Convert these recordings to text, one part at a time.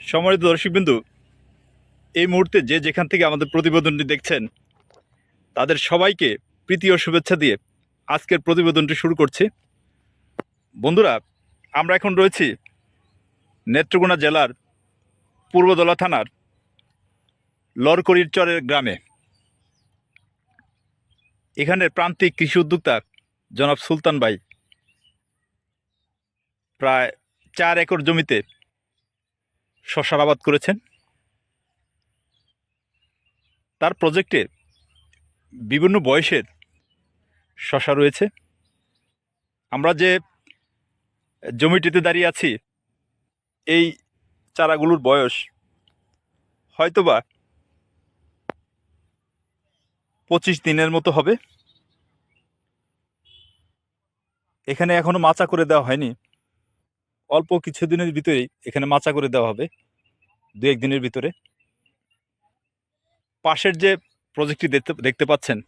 সম্মানিত দর্শকবিন্দু, এই মুহূর্তে যে যেখান থেকে আমাদের প্রতিবেদনটি দেখছেন, তাদের সবাইকে প্রীতি ও শুভেচ্ছা দিয়ে আজকের প্রতিবেদনটি শুরু করছি। বন্ধুরা, আমরা এখন রয়েছি নেত্রকোনা জেলার পূর্বদলা থানার লরকরির চরের গ্রামে। এখানে প্রান্তিক কৃষি উদ্যোক্তা জনাব সুলতান ভাই প্রায় চার একর জমিতে শশার আবাদ করেছেন। তার প্রজেক্টে বিভিন্ন বয়সের শশা রয়েছে। আমরা যে জমিটিতে দাঁড়িয়ে আছি, এই চারাগুলোর বয়স হয়তোবা পঁচিশ দিনের মতো হবে। এখানে এখনও মাচা করে দেওয়া হয়নি। অল্প কিছু দিনের ভিতরেই এখানে মাচা করে দেওয়া হবে, দু এক দিনের ভিতরে। পাশের যে প্রজেক্টটি দেখতে দেখতে পাচ্ছেন,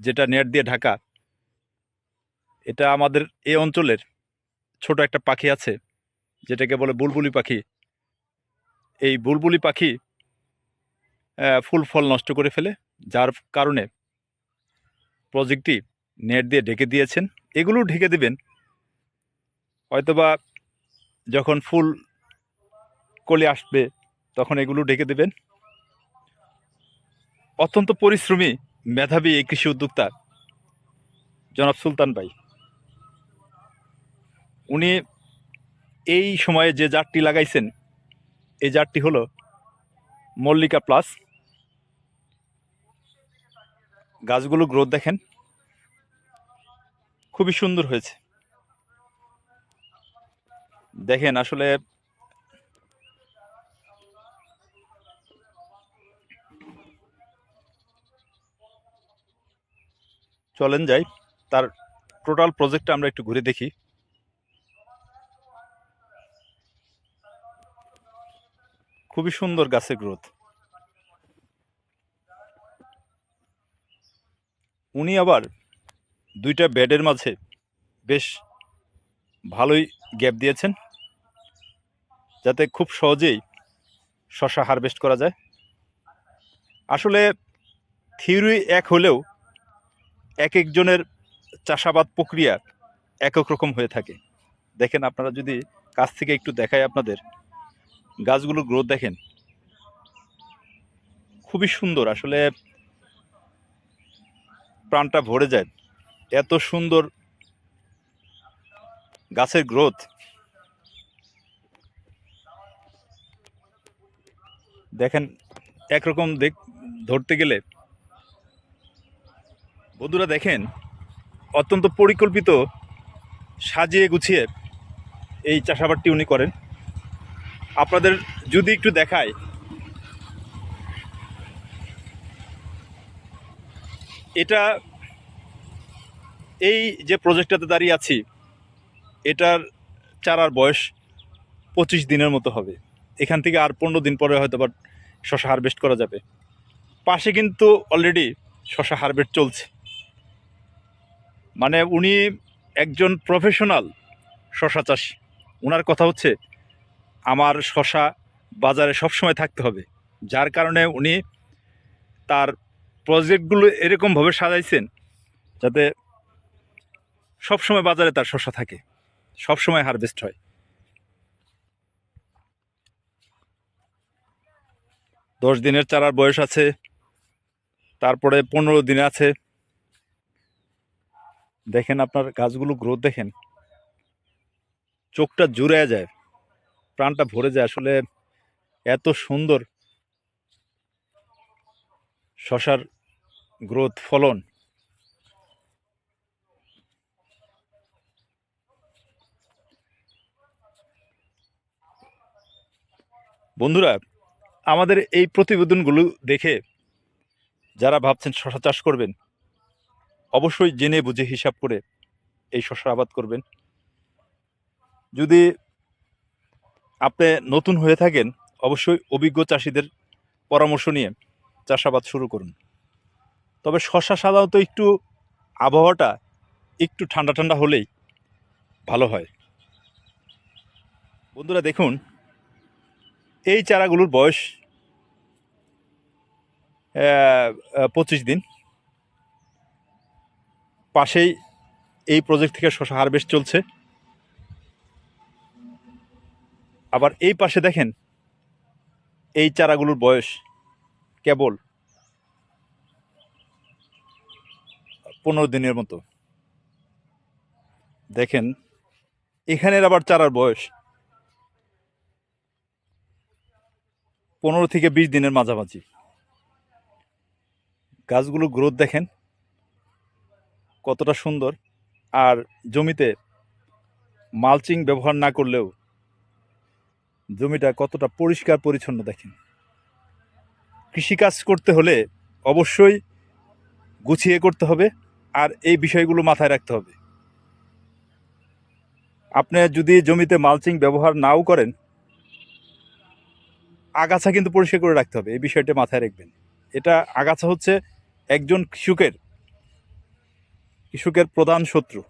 যেটা নেট দিয়ে ঢাকা, এটা আমাদের এই অঞ্চলের ছোট একটা পাখি আছে, যেটাকে বলে বুলবুলি পাখি। এই বুলবুলি পাখি ফুল ফল নষ্ট করে ফেলে, যার কারণে প্রজেক্টটি নেট দিয়ে ঢেকে দিয়েছেন। এগুলো ঢেকে দিবেন। হয়তোবা যখন ফুল কলি আসবে, তখন এগুলো ডেকে দেবেন। অত্যন্ত পরিশ্রমী মেধাবী এই কৃষি উদ্যোক্তা জনাব সুলতান ভাই। উনি এই সময়ে যে জারটি লাগাইছেন, এই জারটি হলো মল্লিকা প্লাস। গাছগুলো গ্রোথ দেখেন। খুবই সুন্দর হয়েছে। দেখেন আসলে চলেন যাই। তার টোটাল প্রজেক্টটা আমরা একটু ঘুরে দেখি। খুবই সুন্দর গাছের গ্রোথ উনি আবার দুইটা বেডের মাঝে বেশ ভালোই গ্যাপ দিয়েছেন। যাতে খুব সহজেই শশা হারভেস্ট করা যায়। আসলে থিওরি এক হলেও এক একজনের চাষাবাদ প্রক্রিয়া এক এক রকম হয়ে থাকে। দেখেন আপনারা যদি কাছ থেকে একটু দেখায় আপনাদের, গাছগুলোর গ্রোথ দেখেন। খুবই সুন্দর, আসলে প্রাণটা ভরে যায়। এত সুন্দর গাছের গ্রোথ দেখেন, একরকম দেখ, ধরতে গেলে। বন্ধুরা দেখেন, অত্যন্ত পরিকল্পিত সাজিয়ে গুছিয়ে এই চাষাবাদটি উনি করেন। আপনাদের যদি একটু দেখায় এটা এই যে প্রজেক্টটাতে দাঁড়িয়ে আছি, এটার চারার বয়স পঁচিশ দিনের মতো হবে। এখান থেকে আর পনেরো দিন পরে হয়তো বা শশা হারভেস্ট করা যাবে। পাশে কিন্তু অলরেডি শশা হারভেস্ট চলছে। মানে উনি একজন প্রফেশনাল শশা চাষি। ওনার কথা হচ্ছে, আমার শশা বাজারে সবসময় থাকতে হবে। যার কারণে উনি তার প্রজেক্টগুলো এরকমভাবে সাজাইছেন যাতে সবসময় বাজারে তার শশা থাকে। সবসময় হারভেস্ট হয়। দশ দিনের চারার বয়স আছে, তারপরে পনেরো দিনে আছে। দেখেন আপনার গাছগুলো গ্রোথ দেখেন। চোখটা জুড়ে যায়, প্রাণটা ভরে যায়। আসলে এত সুন্দর শশার গ্রোথ ফলন। বন্ধুরা আমাদের এই প্রতিবেদনগুলো দেখে যারা ভাবছেন শশা চাষ করবেন, অবশ্যই জেনে বুঝে হিসাব করে এই শশা আবাদ করবেন। যদি আপনি নতুন হয়ে থাকেন, অবশ্যই অভিজ্ঞ চাষিদের পরামর্শ নিয়ে চাষাবাদ শুরু করুন। তবে শশা সাধারণত একটু আবহাওয়াটা একটু ঠান্ডা ঠান্ডা হলেই ভালো হয়। বন্ধুরা দেখুন এই চারাগুলোর বয়স পঁচিশ দিন। পাশেই এই প্রজেক্ট থেকে শশা হারভেস্ট চলছে। আবার এই পাশে দেখেন, এই চারাগুলোর বয়স কেবল পনেরো দিনের মতো। দেখেন, এখানের আবার চারার বয়স পনেরো থেকে বিশ দিনের মাঝামাঝি। গাছগুলো গ্রোথ দেখেন, কতটা সুন্দর। আর জমিতে মালচিং ব্যবহার না করলেও জমিটা কতটা পরিষ্কার পরিচ্ছন্ন দেখেন। কৃষিকাজ করতে হলে অবশ্যই গুছিয়ে করতে হবে আর এই বিষয়গুলো মাথায় রাখতে হবে। আপনি যদি জমিতে মালচিং ব্যবহার নাও করেন আগাছা কিন্তু পরিষ্কার করে রাখতে হবে এই বিষয়টা মাথায় রাখবেন। এটা আগাছা হচ্ছে একজন কৃষকের কৃষকের প্রধান শত্রু।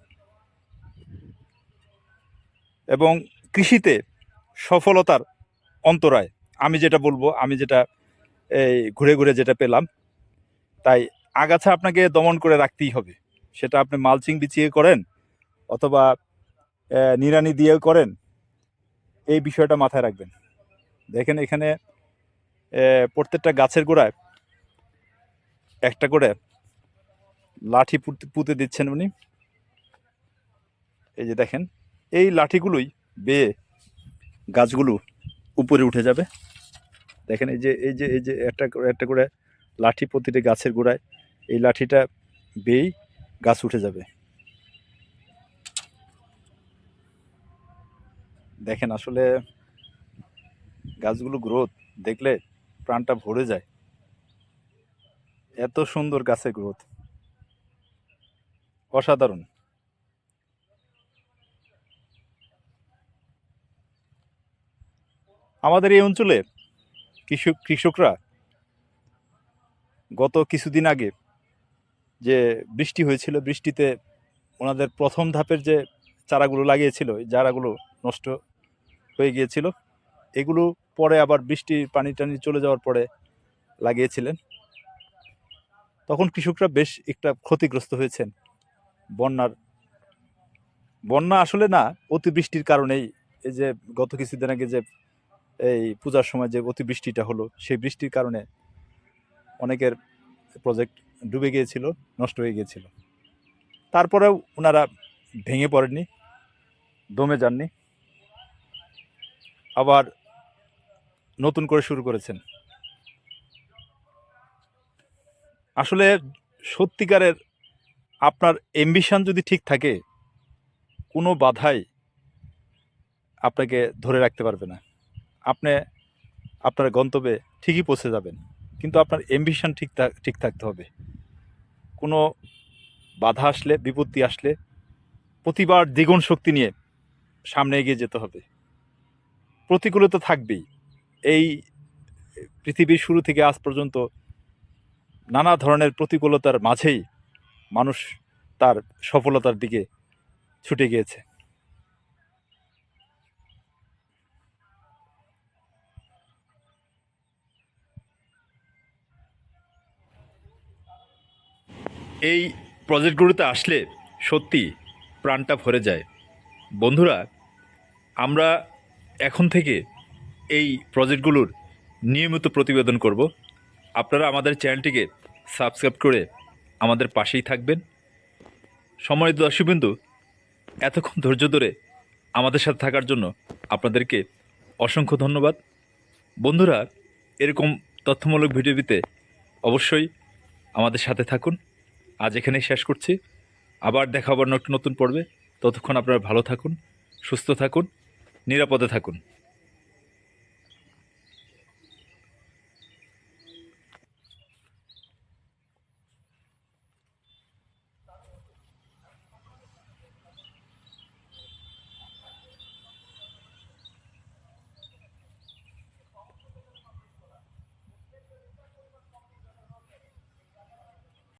এবং কৃষিতে সফলতার অন্তরায় আমি যেটা বলব আমি যেটা এই ঘুরে ঘুরে যেটা পেলাম তাই আগাছা আপনাকে দমন করে রাখতেই হবে। সেটা আপনি মালচিং বিছিয়ে করেন অথবা আহ, নিড়ানি দিয়ে করেন এই বিষয়টা মাথায় রাখবেন। দেখেন এখানে প্রত্যেকটা গাছের গোড়ায় একটা করে লাঠি পুঁতে দিচ্ছেন উনি। এই যে দেখেন, এই লাঠিগুলোই বেয়ে গাছগুলো উপরে উঠে যাবে। দেখেন এই যে এই যে এই যে একটা একটা করে লাঠি প্রতিটি গাছের গোড়ায় এই লাঠিটা বেয়েই গাছ উঠে যাবে। দেখেন আসলে গাছগুলো গ্রোথ দেখলে প্রাণটা ভরে যায়। এত সুন্দর গাছের গ্রোথ অসাধারণ। আমাদের এই অঞ্চলে কৃষক, কৃষকরা গত কিছুদিন আগে যে বৃষ্টি হয়েছিল, বৃষ্টিতে ওনাদের প্রথম ধাপের যে চারাগুলো লাগিয়েছিল চারাগুলো নষ্ট হয়ে গিয়েছিল। এগুলো পরে আবার বৃষ্টির পানি টানি চলে যাওয়ার পরে লাগিয়েছিলেন। তখন কৃষকরা বেশ একটা ক্ষতিগ্রস্ত হয়েছেন। বন্যার, বন্যা আসলে না অতিবৃষ্টির কারণেই এই যে গত কিছুদিন আগে যে এই পূজার সময় যে অতিবৃষ্টিটা হলো, সেই বৃষ্টির কারণে অনেকের প্রজেক্ট ডুবে গিয়েছিল, নষ্ট হয়ে গিয়েছিল। তারপরেও ওনারা ভেঙে পড়েননি, দমে যাননি। আবার নতুন করে শুরু করেছেন। আসলে সত্যিকারের আপনার এম্বিশন যদি ঠিক থাকে, কোনো বাধাই আপনাকে ধরে রাখতে পারবে না। আপনি আপনার গন্তব্যে ঠিকই পৌঁছে যাবেন, কিন্তু আপনার এম্বিশন ঠিক ঠিক থাকতে হবে। কোনো বাধা আসলে, বিপত্তি আসলে প্রতিবার দ্বিগুণ শক্তি নিয়ে সামনে এগিয়ে যেতে হবে। প্রতিকূলতা থাকবেই। এই পৃথিবীর শুরু থেকে আজ পর্যন্ত নানা ধরনের প্রতিকূলতার মাঝেই মানুষ তার সফলতার দিকে ছুটে গিয়েছে। এই প্রজেক্টগুলোতে আসলে সত্যি প্রাণটা ভরে যায়। বন্ধুরা, আমরা এখন থেকে এই প্রজেক্টগুলোর নিয়মিত প্রতিবেদন করব। আপনারা আমাদের চ্যানেলটিকে সাবস্ক্রাইব করে আমাদের পাশেই থাকবেন। সম্মানিত দর্শকবিন্দু, এতক্ষণ ধৈর্য ধরে আমাদের সাথে থাকার জন্য আপনাদেরকে অসংখ্য ধন্যবাদ। বন্ধুরা, এরকম তথ্যমূলক ভিডিও পেতে অবশ্যই আমাদের সাথে থাকুন। আজ এখানেই শেষ করছি। আবার দেখা নতুন নতুন পড়বে ততক্ষণ আপনারা ভালো থাকুন, সুস্থ থাকুন, নিরাপদে থাকুন।